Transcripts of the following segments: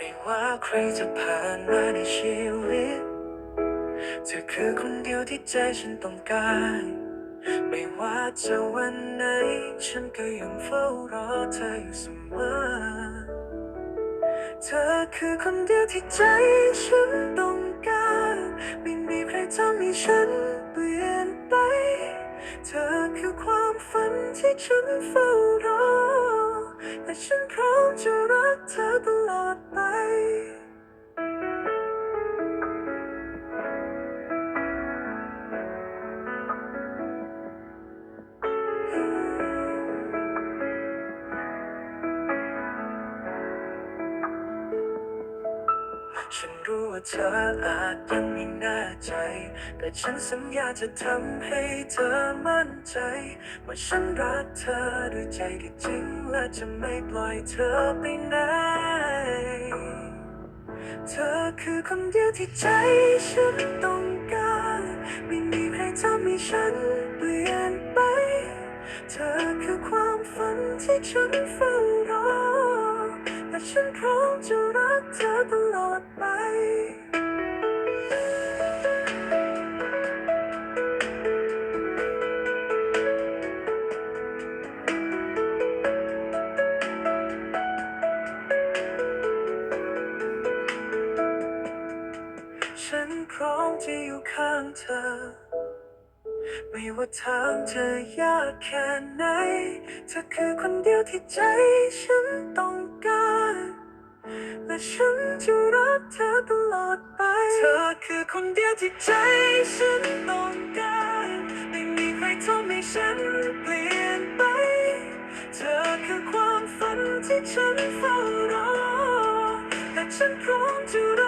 ไม่ว่าใครจะผ่านมาในชีวิต เธอคือคนเดียวที่ใจฉันต้องการ ไม่ว่าจะวันไหน ฉันก็ยังเฝ้ารอเธออยู่เสมอ เธอคือคนเดียวที่ใจฉันต้องการ ไม่มีใครทำให้ฉันเปลี่ยนไป เธอคือความฝันที่ฉันเฝ้า ฉันรู้ว่าเธออาจยังไม่แน่ใจ แต่ฉันสัญญาจะทำให้เธอมั่นใจ ว่าฉันรักเธอด้วยใจที่จริง และจะไม่ปล่อยเธอไปไหน เธอคือคนเดียวที่ใจฉันต้องการ ไม่มีใครทำให้ฉันเปลี่ยนไป เธอคือความฝันที่ฉันเฝ้ารอและฉันพร้อม จะรักเธอตลอดไปฉันพร้อมจะอยู่ข้างเธอ ไม่ว่าทางจะยากแค่ไหนเธอคือคนเดียวที่ใจฉันต้องการ ฉันจะรักเธอตลอดไป เธอคือคนเดียวที่ใจฉันต้องการ ไม่มีใครทำให้ฉันเปลี่ยนไป เธอคือความฝันที่ฉันเฝ้ารอ และฉันพร้อมจะรอ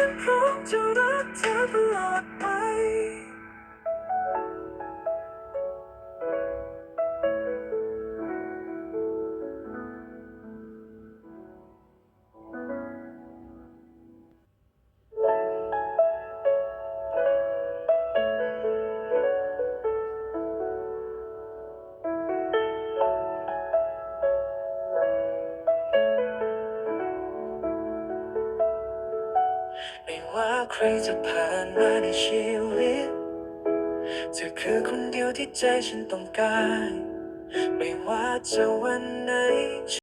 ฉันพร้อมจะรักเธอตลอดไป ไม่ว่าใครจะผ่านมาในชีวิตเธอคือคนเดียวที่ใจฉันต้องการ ไม่ว่าจะวันไหน